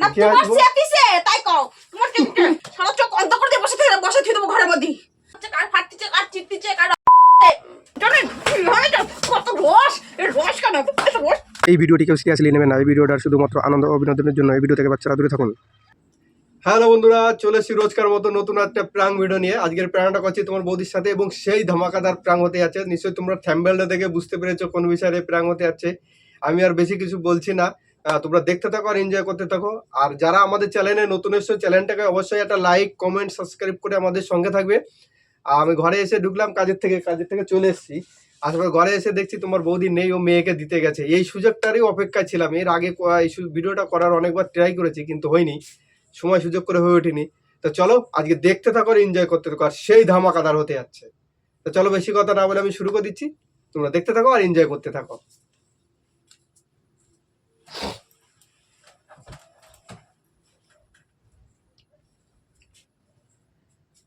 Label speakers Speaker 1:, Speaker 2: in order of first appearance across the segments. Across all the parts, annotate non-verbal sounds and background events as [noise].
Speaker 1: না তোমার
Speaker 2: আসব।
Speaker 1: চেতিছে তাই কও। তোমার চেতিছে সারা চোখ অন্ধ করে দিয়ে বসে থেকে বসে থেকে ঘরের মধ্যে। কার ফাটতিছে কার চিত্তিছে কার জানেন কি হয় না? কত রস। এই রস কেন? রস
Speaker 3: এই ভিডিওটি কেউ সিরিয়াসলি নেবেন না। এই ভিডিওটা শুধুমাত্র আনন্দ ও বিনোদনের জন্য এই ভিডিও থেকে বাচ্চারা দূরে থাকুন।
Speaker 2: হ্যালো বন্ধুরা চলে এসেছি রোজকার মতো নতুন একটা প্রাং ভিডিও নিয়ে। আজকের প্রাংটা করছি তোমার বৌদির সাথে এবং সেই ধামাকাদার প্রাং হতে যাচ্ছে। নিশ্চয়ই তোমরা থ্যাম্বেলটা দেখে বুঝতে পেরেছ কোন বিষয়ে প্রাং হতে যাচ্ছে। আমি আর বেশি কিছু বলছি না। তোমরা দেখতে থাকো আর এনজয় করতে থাকো। আর যারা আমাদের চ্যানেলে নতুন এসছো চ্যানেলটাকে অবশ্যই একটা লাইক কমেন্ট সাবস্ক্রাইব করে আমাদের সঙ্গে থাকবে। আর আমি ঘরে এসে ঢুকলাম, কাজের থেকে কাজের থেকে চলে এসেছি। আসলে ঘরে এসে দেখছি তোমার বৌদি নেই, ও মেয়েকে দিতে গেছে। এই সুযোগটারই অপেক্ষায় ছিলাম। এর আগে এই ভিডিওটা করার অনেকবার ট্রাই করেছি, কিন্তু হয়নি। সময় সুযোগ করে হয়ে ওঠেনি। তো চলো, আজকে দেখতে থাকো আর এনজয় করতে থাকো। আর সেই ধামাকাদার হতে যাচ্ছে। তো চলো, বেশি কথা না বলে আমি শুরু করে দিচ্ছি। তোমরা দেখতে থাকো আর এনজয় করতে থাকো।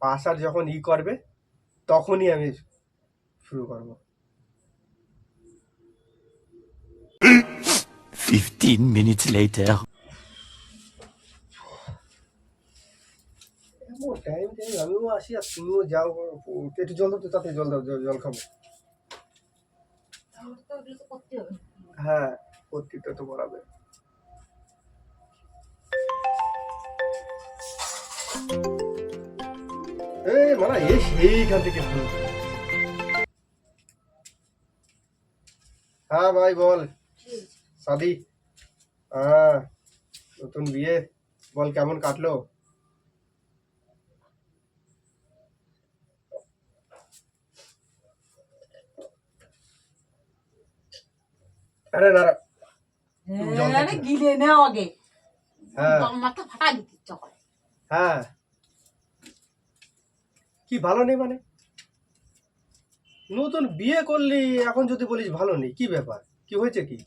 Speaker 2: আসার যখন ই করবে তখনই আমি শুরু করব।
Speaker 4: 15 minutes later.
Speaker 2: টাইম টাইম আমিও আসি আর তুমিও যাও একটু জল দাও তো তাতে জল দাও জল- খাব। হ্যাঁ প্রত্যেকটা তো বরাবে এই মানে এ সেইখান থেকে ফোন হ্যাঁ ভাই বল। সাদি। হ্যাঁ নতুন বিয়ে। বল কেমন কাটলো? আরে না জল
Speaker 1: আরে
Speaker 2: খাচ্ছি।
Speaker 1: গিলে নাও আগে। মাথা ফাটা দিতে
Speaker 2: হ্যাঁ। কি ভালো নেই মানে? নতুন বিয়ে করলি এখন যদি বলিস ভালো নেই কি ব্যাপার? কি হয়েছে কি?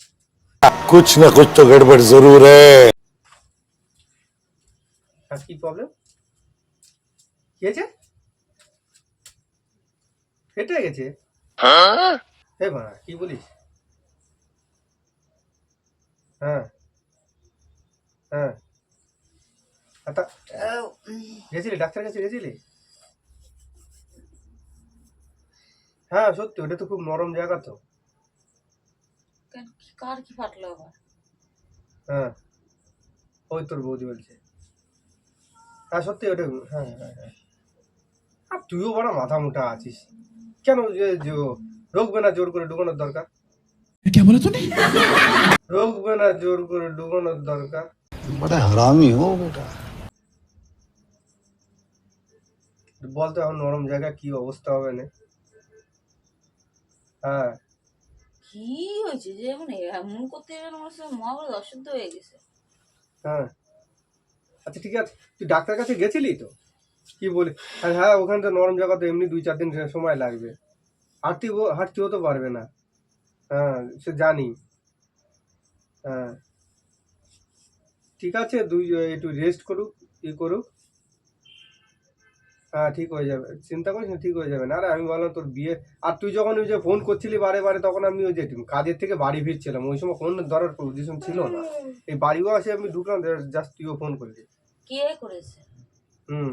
Speaker 5: কুছ না কুছ তো গড়বড়
Speaker 2: জরুর কি প্রবলেম কি হয়েছে? ফেটে গেছে? হ্যাঁ? হে বাড়া কি বলিস? হ্যাঁ। হ্যাঁ। গেছিলি? ডাক্তার কাছে গেছিলি? হ্যাঁ সত্যি ওটা তো খুব নরম জায়গা তো।
Speaker 1: কার কি ফাটলো আবার?
Speaker 2: হ্যাঁ ওই তোর বৌদি বলছে। হ্যাঁ সত্যি ওটা হ্যাঁ হ্যাঁ হ্যাঁ। আর তুইও বড় মাথা মোটা আছিস। কেন যে ঢুকবে না জোর করে ঢুকানোর দরকার? কে বলে না? জোর করে ঢুকানোর দরকার।
Speaker 5: বড় হারামি হো বেটা।
Speaker 2: বলতো এখন নরম জায়গা কি অবস্থা হবে না? হ্যাঁ।
Speaker 1: কি হয়েছে যে এমন এমন করতে যাবে আমার সঙ্গে মহাভারত অশুদ্ধ হয়ে গেছে।
Speaker 2: হ্যাঁ। আচ্ছা ঠিক আছে। তুই ডাক্তার কাছে গেছিলি তো? কি বলি? আর হ্যাঁ ওখানে তো নরম জায়গা তো এমনি দুই চার দিন সময় লাগবে। হাঁটতে হাঁটতেও তো পারবে না। হ্যাঁ সে জানি। হ্যাঁ। ঠিক আছে দুই একটু রেস্ট করুক ই করুক। হ্যাঁ ঠিক হয়ে যাবে। চিন্তা করিস না ঠিক হয়ে যাবে। না আরে আমি বললাম তোর বিয়ে আর তুই যখন ওই যে ফোন করছিলি বারে বারে তখন আমি ওই যে কাজের থেকে বাড়ি ফিরছিলাম। ওই সময় ফোন ধরার পজিশন ছিল না। এই বাড়িও আসে আমি ঢুকলাম জাস্ট তুইও ফোন করলি।
Speaker 1: কে করেছে?
Speaker 2: হুম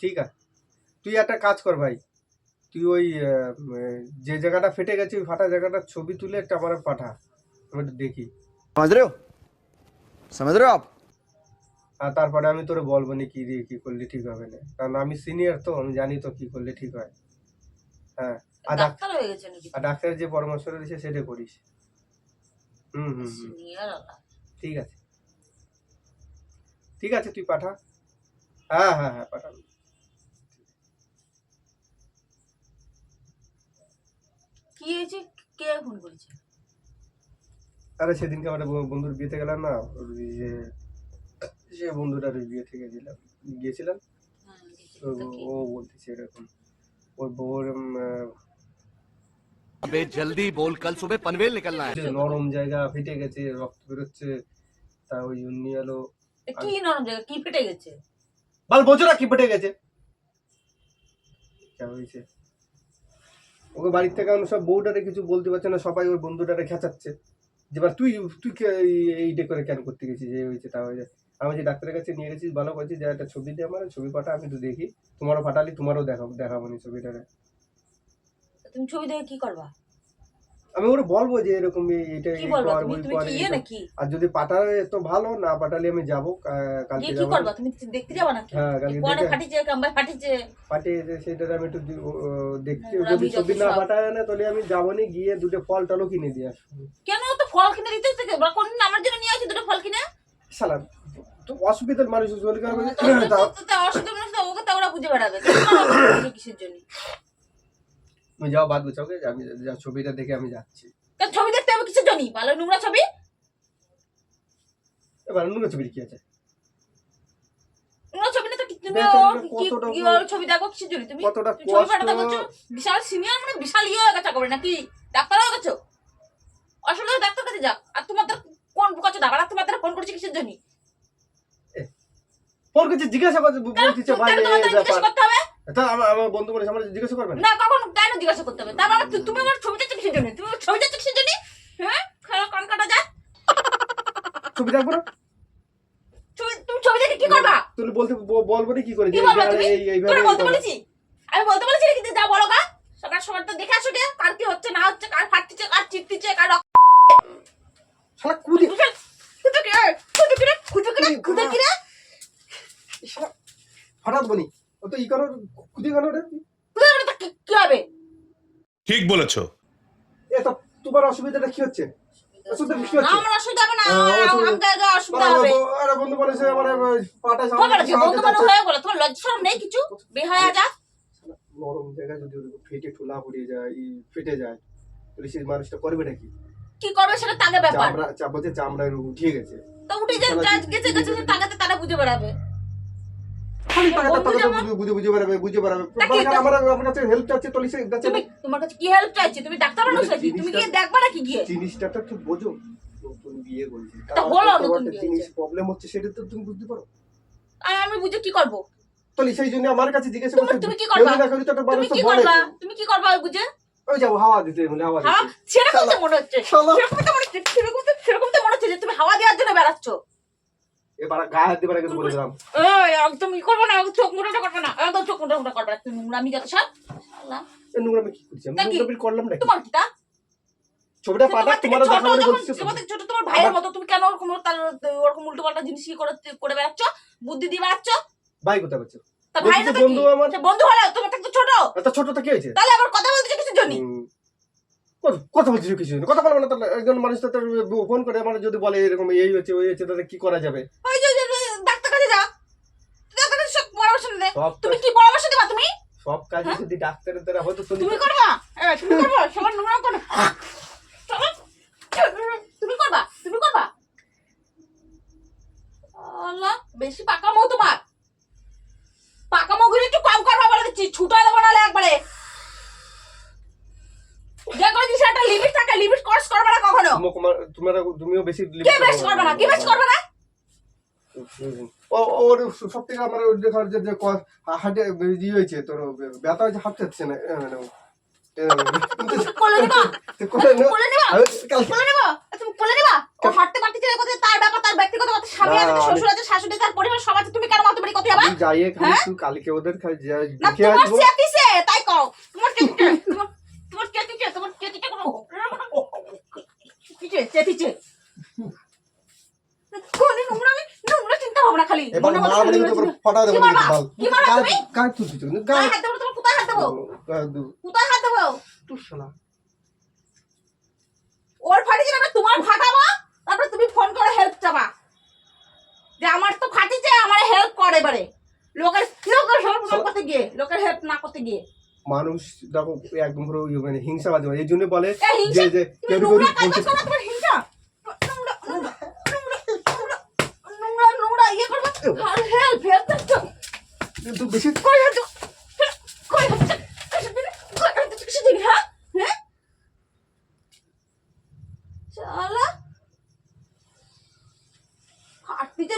Speaker 2: ঠিক আছে। তুই একটা কাজ কর ভাই। তুই ওই যে জায়গাটা ফেটে গেছে ওই ফাটা জায়গাটার ছবি তুলে একটা আমার পাঠা। আমি একটু দেখি।
Speaker 6: সমাজ রে সমাজ রে আপ
Speaker 2: আর তারপরে আমি তোরে বলব নি কি দিয়ে কি করলে ঠিক হবে না। কারণ আমি সিনিয়র তো আমি জানি তো কি করলে ঠিক হয়। হ্যাঁ আর
Speaker 1: ডাক্তার হয়ে গেছে নাকি?
Speaker 2: আর ডাক্তারের যে পরামর্শ দিয়েছে সেটা করিস। হুম হুম হুম। ঠিক আছে। ঠিক আছে তুই পাঠা। হ্যাঁ হ্যাঁ হ্যাঁ পাঠাবো
Speaker 1: কি হয়েছে? কে ফোন করেছে?
Speaker 2: আরে সেদিনকে আমার বন্ধুর বিয়েতে গেলাম না যে সে বন্ধুটার ওই বিয়ে থেকে গেলাম গিয়েছিলাম
Speaker 1: হ্যাঁ, গেছে।
Speaker 2: তো
Speaker 1: তা কি?
Speaker 2: ও বলতেছে এরকম ওর বউর উম, আহ,
Speaker 4: अबे जल्दी बोल कल सुबह पनवेल निकलना है
Speaker 2: যে নরম জায়গা ফেটে গেছে রক্ত বেরোচ্ছে তা ওই জন্য এলো
Speaker 1: তা কি নরম জায়গা কি ফেটে গেছে
Speaker 2: বাল বোঝো না কি ফেটে গেছে কেমন হয়েছে ওকে বাড়ির থেকে আমি সব বউটারে কিছু বলতে পারছে না সবাই ওর বন্ধুটারে খেঁচাচ্ছে যে এবার তুই তুই কে এই- এইটা করে কেন করতে গেছিস এই হয়েছে তা হয়েছে আমি যে ডাক্তারের কাছে নিয়ে গেছিস ভালো করেছিস যে একটা ছবি দিয়ে আমার ছবি পাঠা আমি তো দেখি। তোমারও পাঠালি তোমারও দেখাবো দেখাবো নি ছবিটা।
Speaker 1: তুমি ছবি দেখে কি করবা?
Speaker 2: আমি ওরা বলব যে এরকম এটা
Speaker 1: কি বলবা? তুমি তুমি কি ইয়ে নাকি?
Speaker 2: আর যদি পাঠালে তো ভালো না পাঠালে আমি যাব কালকে
Speaker 1: কি
Speaker 2: যাব।
Speaker 1: করবা? তুমি দেখতে যাবা নাকি?
Speaker 2: হ্যাঁ কালকে
Speaker 1: ফাটিছে কাম্বাই ফাটিছে
Speaker 2: সেটা আমি একটু দি- ও- ও দেখছি।
Speaker 1: ওরা
Speaker 2: যদি ছবি না পাঠায় না তাহলে আমি যাব নি গিয়ে দুটো ফল টলও কিনে দিয়ে আসব।
Speaker 1: কেন? তো ফল কিনে দিতে বা কোনদিন আমার জন্য নিয়ে আসি দুটো ফল কিনে?
Speaker 2: সালাম তো অসুবিধার মানুষ
Speaker 1: অসুবিধা মানুষ তো ওকে ওরা বুঝে বেড়াবে। তোমার [coughs] কিসের জন্য?
Speaker 2: তুমি যাও বাদ গুছাও আমি ছবিটা দেখে আমি যাচ্ছি।
Speaker 1: ছবি দেখতে হবে কিসের জন্য? ভালো নোংরা ছবি?
Speaker 2: এবার নুনো ছবি কি আছে?
Speaker 1: নোংরা ছবি না তো তুমি ছবি দেখো কিসের জন্য? তুমি ছবি পাঠাতে বলছো বিশাল সিনিয়র মানে বিশাল ইয়ে হয়ে গেছে নাকি? ডাক্তার হয়ে গেছো? আসলে ডাক্তার কাছে যাও। আর তোমাদের কোন করছ দাবারা তোমাদের ফোন করছি কিসের জন্য?
Speaker 2: ফোন করছে জিজ্ঞাসা
Speaker 1: কেন?
Speaker 2: বলতেছে ভাই
Speaker 1: জিজ্ঞেস করতে হবে?
Speaker 2: তা আমার আমার বন্ধু বলেছে আমার জিজ্ঞাসা করবেন
Speaker 1: না। কখন কেন জিজ্ঞাসা করতে হবে? তারপর তু- তুমি আমার ছবি চাচ্ছ কিসের জন্য? তুমি আমার ছবি চাচ্ছ কিসের জন্য? হ্যাঁ? কান কাটা যায়?
Speaker 2: ছবি দেখব না?
Speaker 1: তুমি ছবি দেখে কি করবা?
Speaker 2: তুমি বলতে বলব না কি করে?
Speaker 1: কি
Speaker 2: যে
Speaker 1: বলবা
Speaker 2: এই-
Speaker 1: তুমি তোরা বলতে। বলেছি? আমি বলতে বলেছি নাকি যে যা বলো গা। সকাল সকাল তো দেখে আসো কার কি হচ্ছে না হচ্ছে কার ফাটতিছে কার চিপতিছে কার
Speaker 2: শালা হঠাৎ বনি ও তো করো রে
Speaker 1: কি হবে
Speaker 7: ঠিক বলেছ
Speaker 2: এ তো তোমার অসুবিধাটা কি হচ্ছে
Speaker 1: না
Speaker 2: বন্ধু বলেছে
Speaker 1: বলো
Speaker 2: নরম জায়গায় যদি ফেটে যায় ফেটে যায় মানুষটা করবে নাকি
Speaker 1: কি করবে সেটা তাকে ব্যাপার।
Speaker 2: চামড়া চা বলছে চামড়া উঠিয়ে গেছে।
Speaker 1: তো উঠে যে যা- গেছে গেছে সে তাকাতে তারা বুঝে বেড়াবে।
Speaker 2: খালি
Speaker 1: বন্ধু যেমন-
Speaker 2: বুঝে বুঝে বেড়াবে বুঝে বেড়াবে।
Speaker 1: তা কি
Speaker 2: বারবার আমার আমার কাছে হেল্প চাচ্ছে তাহলে সে কাছে
Speaker 1: তুমি তোমার কাছে কি হেল্প চাইছি? তুমি ডাক্তার মানুষ নাকি তুমি গিয়ে দেখবা নাকি গিয়ে?
Speaker 2: জিনিসটা তো একটু বোঝো। নতুন বিয়ে বলছি।
Speaker 1: তা বলো
Speaker 2: তার
Speaker 1: নতুন বিয়ে
Speaker 2: জিনিস
Speaker 1: হয়েছে।
Speaker 2: প্রবলেম হচ্ছে সেটা তো তুমি বুঝতে পারো।
Speaker 1: আর আমি বুঝে কি করব?
Speaker 2: সেই জন্য আমার কাছে জিজ্ঞাসা
Speaker 1: তুমি-
Speaker 2: করছে
Speaker 1: তুমি কি করবা?
Speaker 2: যদি না করি তো একটা মানুষ তো
Speaker 1: কি
Speaker 2: বলে।
Speaker 1: করবা? তুমি কি করবা বুঝে?
Speaker 2: ওই যাব হাওয়া দিতে বলে হাওয়া
Speaker 1: হাওয়া
Speaker 2: দিতে
Speaker 1: সেরকম তো মনে হচ্ছে সেরকম তো মনে হচ্ছে সেরকম তো সেরকম তো মনে হচ্ছে যে তুমি হাওয়া দেওয়ার জন্য বেড়াচ্ছ।
Speaker 2: এবার গায়ে হাত দিবার কিন্তু বলে দিলাম।
Speaker 1: এই একদম ই করব না চোখ মোটা করবে না একদম চোখ মোটা মোটা করবে তুমি নোংরামি যত সব আল্লাহ,
Speaker 2: নোংরামি কি করছি? আমি নোংরামি করলাম নাকি?
Speaker 1: তোমার কি তা?
Speaker 2: ছবিটা পাঠা
Speaker 1: তোমার থেকে
Speaker 2: তোমার
Speaker 1: ছোট
Speaker 2: দেখা বলে
Speaker 1: যখন
Speaker 2: বলছিস তো?
Speaker 1: ছোট তোমার ভাইয়ের মতো তুমি কেন ওরকম তার ওরকম উল্টো পাল্টা জিনিস কি করে করে বেড়াচ্ছ? বুদ্ধি দিয়ে বেড়াচ্ছ?
Speaker 2: ভাই কোথায় বন্ধু আমার।
Speaker 1: বন্ধু হলে তোমার থেকে ছোট।
Speaker 2: এত ছোট তো কি হয়েছে?
Speaker 1: তাহলে আবার কথা বলতে
Speaker 2: হুম। কথা- বলছিস কিছু না। কথা বলব না তাহলে একজন মানুষ তো ফোন করে আমার যদি বলে এরকম এই হচ্ছে ওই হচ্ছে তাহলে কি করা যাবে?
Speaker 1: ওই যে যে- যে ডাক্তার কাছে যা ডাক্তার কাছে সব পরামর্শ দে তুমি কি পরামর্শ দেবা তুমি?
Speaker 2: সব কাজে যদি ডাক্তারের দ্বারা হয়তো তুমি
Speaker 1: তুমি করবা? তুমি করবা? সবার নোংরা করে তুমি করবা? তুমি করবা? আল্লাহ বেশি তোমার। একটু কম করবা বলে দিচ্ছি। ছুটা দেবো নাহলে একবারে। যে কোনো জিনিস একটা লিমিট থাকে লিমিট ক্রস করবে না কখনো।
Speaker 2: তোমরা তুমিও বেশি
Speaker 1: কে বেশ করবে না। কে বেশ করবে না?
Speaker 2: ও ওর সব থেকে আমার দেখার যে যে ইয়ে হয়েছে তোর ব্যথা হয়েছে হাঁটতে হচ্ছে না। কালকে ওদের
Speaker 1: তাই কও। তোমার [laughs] চেতিছে কোনো চেতিছে চেতিছে কোন নোংরা নোংরা চিন্তা ভাবনা খালি।
Speaker 2: এবার মারা বলে
Speaker 1: নোংরা
Speaker 2: কিন্তু
Speaker 1: চিন্তা-
Speaker 2: ফটা
Speaker 1: কি মারবা?
Speaker 2: বল।
Speaker 1: কি মারবা তুমি?
Speaker 2: গায়ে তুলছিস কিন্তু
Speaker 1: গায়ে
Speaker 2: গায়ে
Speaker 1: হাত দেবো তোমার কোথায় হাত দেবো। কোথায় হাত দেবো।
Speaker 2: তুই শালা।
Speaker 1: ওর ফাটিছে না তোমার ফাটাবো তারপরে তুমি ফোন করে হেল্প চাবা। যে আমার তো ফাটিছে আমার হেল্প করে এবারে। লোকের লোকের হেল্প না করতে গিয়ে লোকের হেল্প না করতে গিয়ে।
Speaker 2: মানুষ দেখো একদম পুরো ইয়ে মানে হিংসাবাদী। এই জন্য বলে? যে যে কেউ
Speaker 1: ইয়ে
Speaker 2: বেশি
Speaker 1: হ্যাঁ? হ্যাঁ?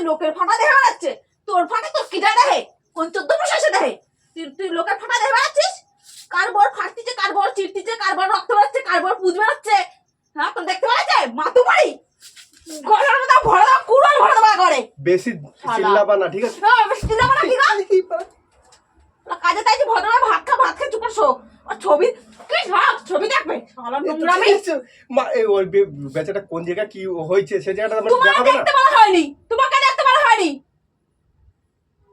Speaker 1: লোকের ফাটা দেখা যাচ্ছে। তোর ফাটা তোর কি দেখে কোন চোদ্দ বসে দেখে তুই তুই লোকের ফাটা দেখে বেড়াচ্ছিস কার বর ফাটতিছে কার বর রক্ত বেরোচ্ছে পুজ বেরোচ্ছে। হ্যাঁ দেখতে পাওয়া যায় মাতু বাড়ি ঘরের মধ্যে ভরে দেবো কুড়াল ভরে দেবো করে
Speaker 2: বেশি চিল্লাবা না ঠিক আছে?
Speaker 1: হ্যাঁ, বেশি চিন্তা না, কি গো? কাজে তাই যে ভদ্রভাবে ভাত খা ভাত খেয়ে চুপ করে শো। ছবি কি ভাব ছবি দেখবে? শালা নোংরামি।
Speaker 2: মা এই ওই বেচাটা কোন জায়গা কি হয়েছে সে জায়গাটা আমার দেখাবে না?
Speaker 1: দেখতে বলা হয়নি। তোমাকে দেখতে বলা হয়নি।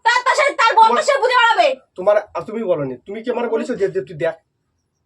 Speaker 1: তার তার তার বন্ধু সে বুঝে বেড়াবে।
Speaker 2: তোমার তুমি বলনি তুমি কি আমার বলেছ যে যে তুই দেখ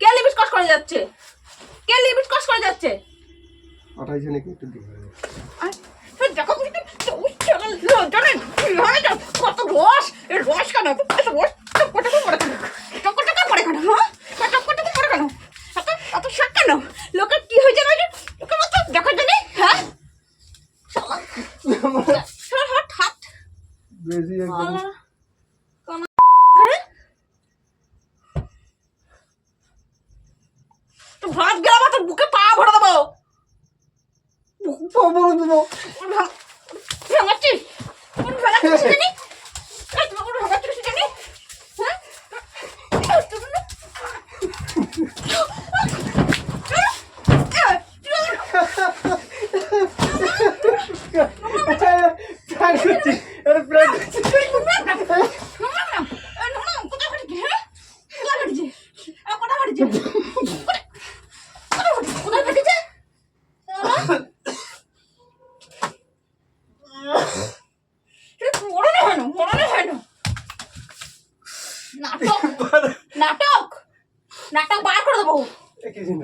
Speaker 1: কে লিপিস কস করে
Speaker 2: যাচ্ছে?
Speaker 1: কে লিপিস কস করে যাচ্ছে?
Speaker 2: আঠাইছে নাকি একটু
Speaker 1: দিন দেখো কত রস? এই রস কেন? রস? টক করে কেন হ্যাঁ টক টক করে কেন এত এত শাক কেন লোকের কি হয়েছে না লোকের মতো দেখা জানি হ্যাঁ শালা শালা হাট হাট
Speaker 2: বেশি একদম
Speaker 1: শালা কানা করে তো ভাত গেলাম তোর বুকে পা ভরে দেবো
Speaker 2: বলে দেবো
Speaker 1: ভাঙাচ্ছি কোন ভাঙাচ্ছি জানি এই তোমার কোন ভাঙাচ্ছি জানি হ্যাঁ
Speaker 2: প্র্যাঙ্ক করছি আরে প্র্যাঙ্ক করছি
Speaker 1: নাটক নাটক নাটক বার করে দেবো তেজি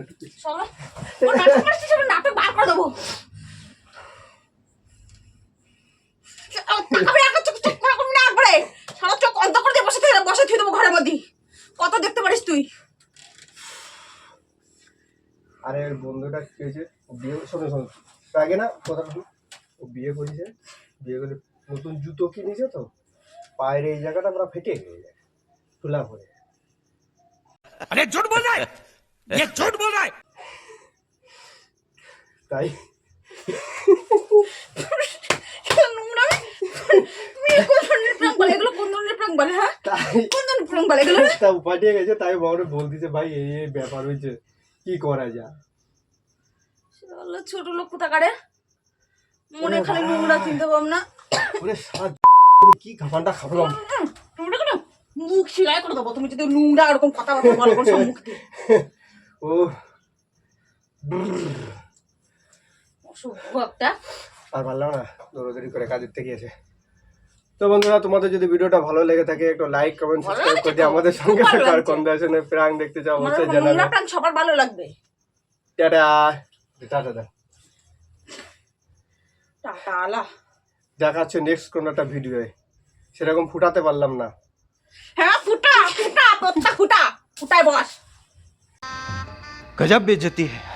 Speaker 1: করে দেবো। না একবারে সারা চোখ করে দিয়ে বসে বসে দেবো ঘরের মধ্যে। কত দেখতে পারিস তুই?
Speaker 2: আরে বন্ধুটা কি হয়েছে? বিয়ে শোনো শোনো আগে না কথা ও বিয়ে করেছে বিয়ে করে নতুন জুতো কিনেছে তো। পায়ের এই জায়গাটা আমরা ফেটে গিয়ে যায় খোলা হয়ে
Speaker 4: আরে জোট বল যায় ये झूठ बोल रहा है
Speaker 2: তাই
Speaker 1: নোংরামি মেয়ে কোন ধরনের প্রাণ বলে এগুলো কোন ধরনের প্রাণ বলে হ্যাঁ
Speaker 2: তাই
Speaker 1: কোন ধরনের প্রাণ বলে এগুলো
Speaker 2: তা পাঠিয়ে গেছে তাই বড় বলতেছে ভাই এই এই ব্যাপার হয়েছে কি করা যায়
Speaker 1: চলো ছোট লোক কোথাকারে মনে খালি নোংরা চিন্তা ভাবনা
Speaker 2: ওরে সারা কি খাবারটা খাবলাম
Speaker 1: তোমরা কেন মুখ শিলাই করে দেবো তুমি যদি নোংরা এরকম কথা বলো করছো মুখ দিয়ে
Speaker 2: ও আর পারলাম না দৌড়াদৌড়ি করে কাজের থেকে এসে। তো বন্ধুরা তোমাদের যদি ভিডিওটা ভালো লেগে থাকে একটু লাইক কমেন্ট সাবস্ক্রাইব করে দিয়ে? আমাদের সঙ্গে থাকো আর
Speaker 1: লাগছে।
Speaker 2: কোন দেশের প্রাং দেখতে চাও অবশ্যই জানাবে
Speaker 1: প্রাণ সবার ভালো লাগবে।
Speaker 2: টাটা। টাটা দা
Speaker 1: টাটা। আলা
Speaker 2: দেখা হচ্ছে নেক্সট কোনো একটা ভিডিওয়ে সেরকম ফুটাতে পারলাম না।
Speaker 1: হ্যাঁ ফুটা ফুটা তোরটা ফুটা। ফুটায় বস।
Speaker 6: गजब बेइज्जती है।